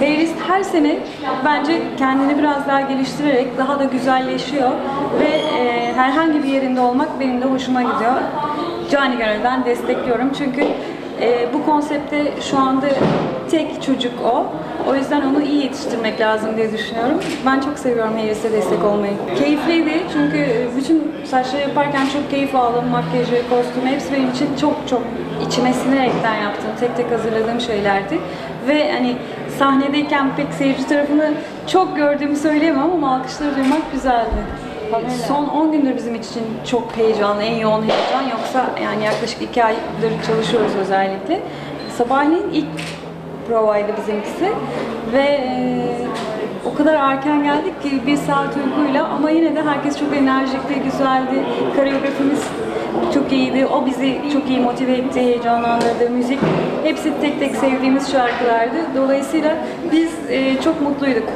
Playlist her sene bence kendini biraz daha geliştirerek daha da güzelleşiyor ve e, herhangi bir yerinde olmak benim de hoşuma gidiyor. Cani gönülden destekliyorum çünkü e, bu konsepte şu anda tek çocuk o. O yüzden onu iyi yetiştirmek lazım diye düşünüyorum. Ben çok seviyorum Harris'e destek olmayı. Keyifliydi çünkü bütün saçları yaparken çok keyif aldım. Makyajı, kostümü hepsi benim için çok çok içime sinerekten yaptığım, tek tek hazırladığım şeylerdi. Ve hani sahnedeyken pek seyirci tarafını çok gördüğümü söyleyemem ama alkışları duymak güzeldi. Son 10 gündür bizim için çok heyecanlı, en yoğun heyecan. Yoksa yani yaklaşık 2 aydır çalışıyoruz özellikle. Sabahleyin ilk provaydı bizimkisi ve e, o kadar erken geldik ki bir saat uykuyla ama yine de herkes çok enerjikti, güzeldi. Koreografimiz çok iyiydi. O bizi çok iyi motive etti, heyecanlandırdı. Müzik hepsi tek tek sevdiğimiz şarkılardı. Dolayısıyla biz e, çok mutluyduk.